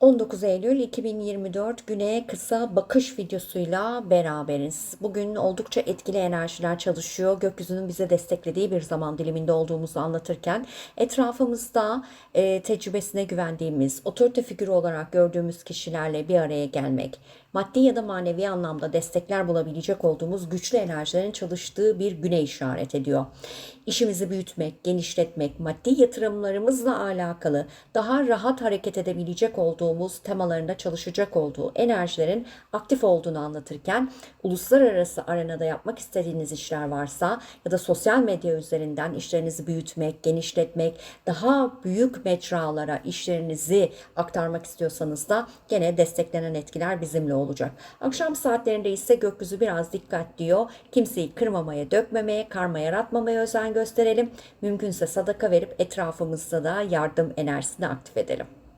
19 Eylül 2024 güne kısa bakış videosuyla beraberiz. Bugün oldukça etkili enerjiler çalışıyor. Gökyüzünün bize desteklediği bir zaman diliminde olduğumuzu anlatırken etrafımızda e, tecrübesine güvendiğimiz, otorite figürü olarak gördüğümüz kişilerle bir araya gelmek, maddi ya da manevi anlamda destekler bulabilecek olduğumuz güçlü enerjilerin çalıştığı bir güne işaret ediyor. İşimizi büyütmek, genişletmek, maddi yatırımlarımızla alakalı daha rahat hareket edebilecek olduğumuz temalarında çalışacak olduğu enerjilerin aktif olduğunu anlatırken uluslararası arenada yapmak istediğiniz işler varsa ya da sosyal medya üzerinden işlerinizi büyütmek, genişletmek, daha büyük mecralara işlerinizi aktarmak istiyorsanız da gene desteklenen etkiler bizimle olacak. Akşam saatlerinde ise gökyüzü biraz dikkat diyor. Kimseyi kırmamaya, dökmemeye, karma yaratmamaya özen gösterelim. Mümkünse sadaka verip etrafımızda da yardım enerjisini aktif edelim.